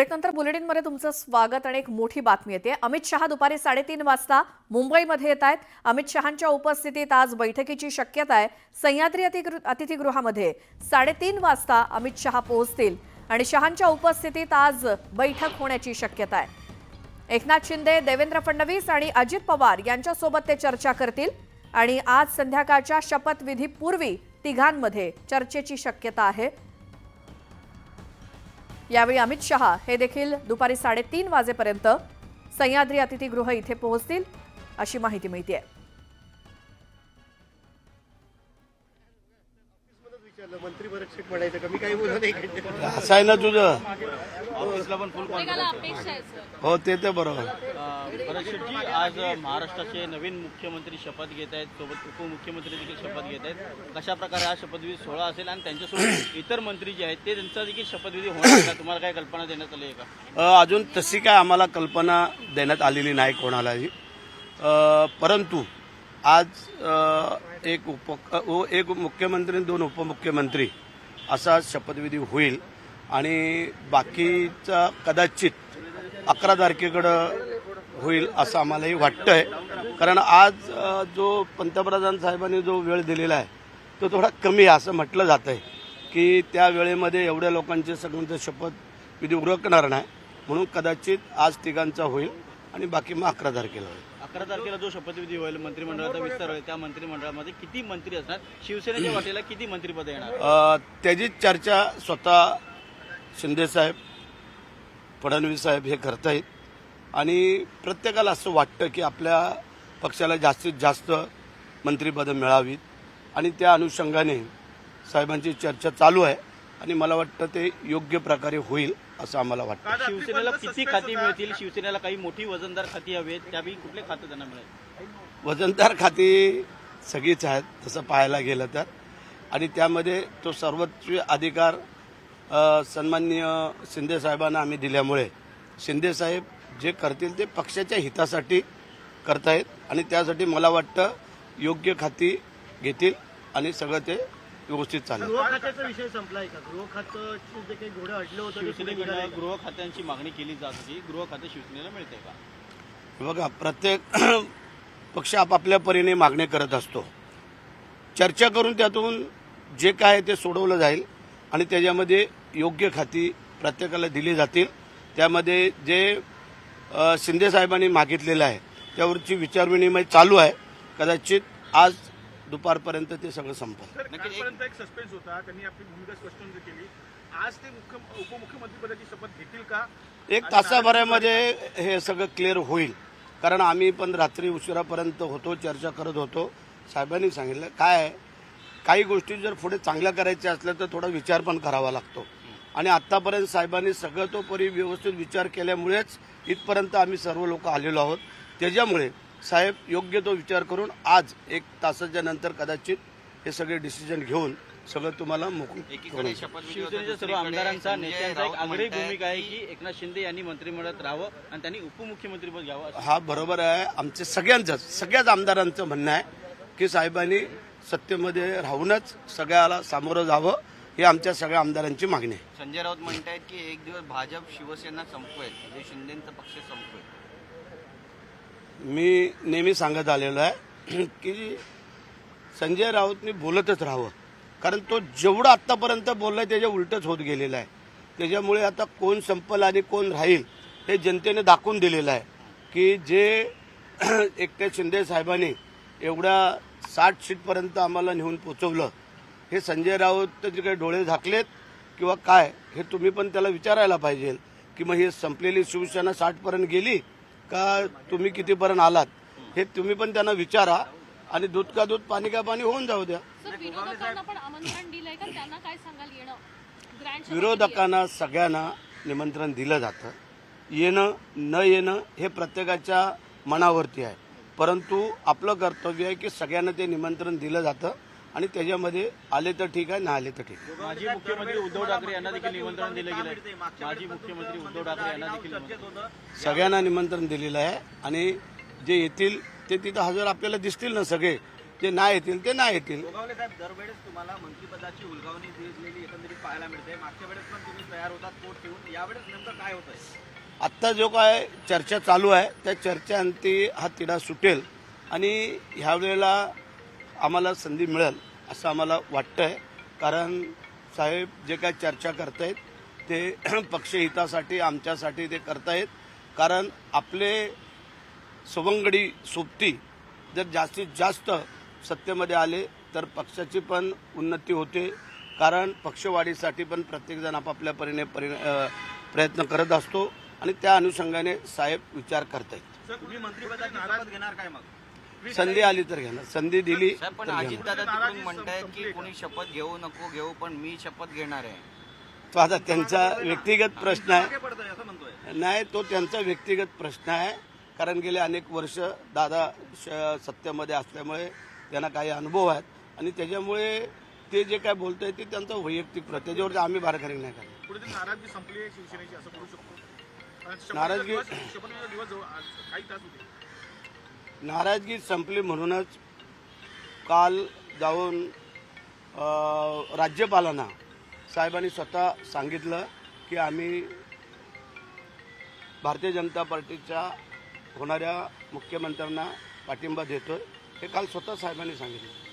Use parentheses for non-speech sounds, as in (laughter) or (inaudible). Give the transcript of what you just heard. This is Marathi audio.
ब्रेकनंतर बुलेटिनमध्ये तुमचं स्वागत आणि एक मोठी बातमी येते. अमित शहा दुपारी साडेतीन वाजता मुंबईमध्ये येत आहेत. अमित शहांच्या उपस्थितीत आज बैठकीची शक्यता आहे. सह्याद्री अतिगृ- अतिथीगृहामध्ये साडेतीन वाजता अमित शहा पोहोचतील आणि शहांच्या उपस्थितीत आज बैठक होण्याची शक्यता आहे. एकनाथ शिंदे देवेंद्र फडणवीस आणि अजित पवार यांच्यासोबत ते चर्चा करतील आणि आज संध्याकाळच्या शपथविधीपूर्वी तिघांमध्ये चर्चेची शक्यता आहे. यावेळी अमित शहा हे देखील दुपारी साडेतीन वाजेपर्यंत सह्याद्री अतिथीगृह इथे पोहोचतील अशी माहिती मिळते आहे मंत्री बरेचसे म्हणायचं का मी काही बोललो नाही असं आहे ना तुझं. ऑफिसला पण फुल हो ते तर बरोबर. भरत आज महाराष्ट्राचे नवीन मुख्यमंत्री शपथ घेत आहेत सोबत उपमुख्यमंत्री देखील शपथ घेत आहेत. कशा प्रकारे हा शपथविधी सोहळा असेल आणि त्यांच्यासोबत इतर मंत्री जे आहेत ते त्यांचा देखील शपथविधी होणार आहे का? तुम्हाला काय कल्पना देण्यात आली आहे का? अजून तशी काय आम्हाला कल्पना देण्यात आलेली नाही कोणालाही. परंतु आज एक उप एक मुख्यमंत्री आणि दोन उपमुख्यमंत्री असा शपथविधी होईल. आणि बाकीचा कदाचित अकरा तारखेकडं होईल असं आम्हालाही वाटतंय. कारण आज जो पंतप्रधान साहेबांनी जो वेळ दिलेला आहे तो थोडा कमी आहे असं म्हटलं जात आहे की त्या वेळेमध्ये एवढ्या लोकांचे सगळ्यांचं शपथविधी उरकणार नाही. म्हणून कदाचित आज तिघांचा होईल. आणि बाकी मग अकरा तारखेला होईल अकरा तारखेला जो शपथविधी होईल मंत्रिमंडळाचा विस्तार होईल त्या मंत्रिमंडळामध्ये किती मंत्री असणार? शिवसेनेच्या वाटेला किती मंत्रिपद येणार? अ, त्याची चर्चा स्वतः शिंदेसाहेब फडणवीस साहेब हे करतायत. आणि प्रत्येकाला असं वाटतं की आपल्या पक्षाला जास्तीत जास्त मंत्रिपदं मिळावीत. आणि त्या अनुषंगाने साहेबांची चर्चा चालू आहे. आणि मला वाटतं ते योग्य प्रकारे होईल असं आम्हाला वाटतं. शिवसेनेला किती खाती मिळतील? शिवसेनेला काही मोठी वजनदार खाती हवी आहेत त्यापैकी कुठले खातं त्यांना मिळेल? वजनदार खाती सगळीच आहेत तसं पाहायला गेलं तर. आणि त्यामध्ये तो सर्वोच्च अधिकार अ, सन्माननीय शिंदे साहेबांना आम्ही दिल्यामुळे शिंदे साहेब जे करतील ते पक्षाच्या हितासाठी करतायत. आणि त्यासाठी मला वाटतं योग्य खाती घेतील आणि सगळं ते व्यवस्थित चालेल. गृह खात्याचा विषय संपलाय का? गृह खातं जे काही घोडं अडलं होतं ते पुढे निघालंय शिवसेनेकडे गृह खात्यांची मागणी केली जात होती. गृह खाते शिवसेनेला मिळते का? बघा प्रत्येक (clears throat) पक्ष आपापल्या परीने मागणी करत असतो. चर्चा करून त्यातून जे काय आहे ते सोडवलं जाईल आणि त्याच्यामध्ये योग्य खाती प्रत्येकाला दिली जातील. त्यामध्ये जे अ, शिंदे साहेबांनी मागितलेलं आहे त्यावरची विचारविनिमय चालू आहे. कदाचित आज दुपारपर्यंत ते सगळं संपल. कालपर्यंत एक सस्पेन्स होता त्यांनी आपली भूमिका स्पष्ट केली. आज ते मुख्य उपमुख्यमंत्रीपदाची शपथ घेतील का? एक तासाभरामध्ये हे सगळं क्लिअर होईल. कारण आम्ही पण रात्री उशिरापर्यंत होतो चर्चा करत होतो. साहेबांनी सांगितलं काय आहे? काही गोष्टी जर पुढे चांगल्या करायच्या असल्या तर थोडा विचार पण करावा लागतो. आणि आत्तापर्यंत साहेबांनी सगळं तो परी व्यवस्थित विचार केल्यामुळेच इथपर्यंत आम्ही सर्व लोक आलेलो आहोत. त्याच्यामुळे साहेब योग्य तो विचार करून आज एक तासाच्या नंतर कदाचित हे सगळे डिसिजन घेऊन सगळं तुम्हाला मोकळं शिवसेनेच्या सर्व आमदारांचा नेत्यांचा एक आग्रही भूमिका आहे की एकनाथ शिंदे यांनी मंत्रिमंडळात राहावं आणि त्यांनी उपमुख्यमंत्रीपद घ्यावं हा बरोबर आहे. आमचे सगळ्यांचंच सगळ्याच आमदारांचं म्हणणं आहे की साहेबांनी सत्तेमध्ये राहूनच सगळ्याला सामोरं जावं ही आमच्या सगळ्या आमदारांची मागणी आहे. संजय राऊत म्हणतायत की एक दिवस भाजप शिवसेना संपवेल म्हणजे शिंदेचा पक्ष संपवेल. मी नेहमी सांगत आलेलो आहे (clears throat) की संजय राऊतनी बोलतच राहावं. कारण तो जेवढं आत्तापर्यंत बोललाय त्याच्या उलटच होत गेलेला आहे. त्याच्यामुळे आता कोण संपल आणि कोण राहील हे जनतेने दाखवून दिलेलं आहे. की जे (clears throat) एकट्या शिंदे साहेबांनी एवढ्या साठ सीटपर्यंत आम्हाला नेऊन पोचवलं हे संजय राऊत जे काही डोळे झाकलेत किंवा काय हे तुम्ही पण त्याला विचारायला पाहिजे की मग हे संपलेली शिवसेना साठपर्यंत गेली का तुम्ही कितीपर्यंत आलात हे तुम्ही पण त्यांना विचारा आणि दूध का दूध पाणी का पाणी होऊन जाऊ द्या. सर विरोधकांना पण आमंत्रण दिलंय का? त्यांना काय सांगाल येणं? ग्रँड विरोधकांना सगळ्यांना निमंत्रण दिलं जातं. येणं न येणं हे प्रत्येकाच्या मनावरती आहे. परंतु आपलं कर्तव्य आहे की सगळ्यांना ते निमंत्रण दिलं जातं. आणि त्याच्यामध्ये आले तर ठीक आहे ना आले तर ठीक आहे. माजी मुख्यमंत्री उद्धव ठाकरे यांना देखील निमंत्रण दिलं गेलं आहे. माजी मुख्यमंत्री उद्धव ठाकरे यांना देखील सगळ्यांना निमंत्रण दिलेलं आहे आणि जे येतील ते तिथं हजर आपल्याला दिसतील ना सगळे. जे नाही येतील ते नाही येतील. साहेब दरवेळेस तुम्हाला मंत्रिपदाची हुलगावणी दिलेली एकंदरीत पाहायला मिळते. मागच्या वेळेस पण तुम्ही तयार होतात पोट ठेवून. यावेळेस नेमकं काय होत आत्ता जो काय चर्चा चालू आहे त्या चर्चेअंती हा तिढा सुटेल. आणि ह्यावेळेला आम्हाला संधी मिळेल असं आम्हाला वाटतं आहे कारण साहेब जे काय चर्चा करतायत ते (clears throat) पक्षहितासाठी आमच्यासाठी ते करतायत. कारण आपले सवंगडी सोबती जर जास्तीत जास्त सत्तेमध्ये आले तर पक्षाची पण उन्नती होते. कारण पक्षवाढीसाठी पण प्रत्येकजण आपापल्या परीने परि प्रयत्न करत असतो. आणि त्या अनुषंगाने साहेब विचार करतायत. तुम्ही मंत्रिपदाची घेणार काय मग? संधी आली तर घेणार संधी दिली साहेब पण तर घेणार अजितदादा तिकडून म्हणतायत की कोणी शपथ घेऊ नको घेऊ पण मी शपथ घेणार आहे. तो आता त्यांचा व्यक्तिगत प्रश्न आहे. नाही तो त्यांचा व्यक्तिगत प्रश्न आहे. कारण गेले अनेक वर्ष दादा श- सत्तेमध्ये असल्यामुळे त्यांना काही अनुभव आहेत. आणि त्याच्यामुळे ते जे काय बोलतंय ते त्यांचा वैयक्तिक प्रश्न त्याच्यावर आम्ही बारकाई नाही करणार. नाराजगी संपली आहे शिवसेनेची असं बोलू शकतो. कारण नाराजगी- दिवस- शपथविधीचा दिवस जवळ- आज काही तास होते. नाराजगी संपली म्हणूनच काल जाऊन राज्यपालांना साहेबांनी स्वतः सांगितलं की आम्ही भारतीय जनता पार्टीच्या होणाऱ्या मुख्यमंत्र्यांना पाठिंबा देतोय. हे काल स्वतः साहेबांनी सांगितलं.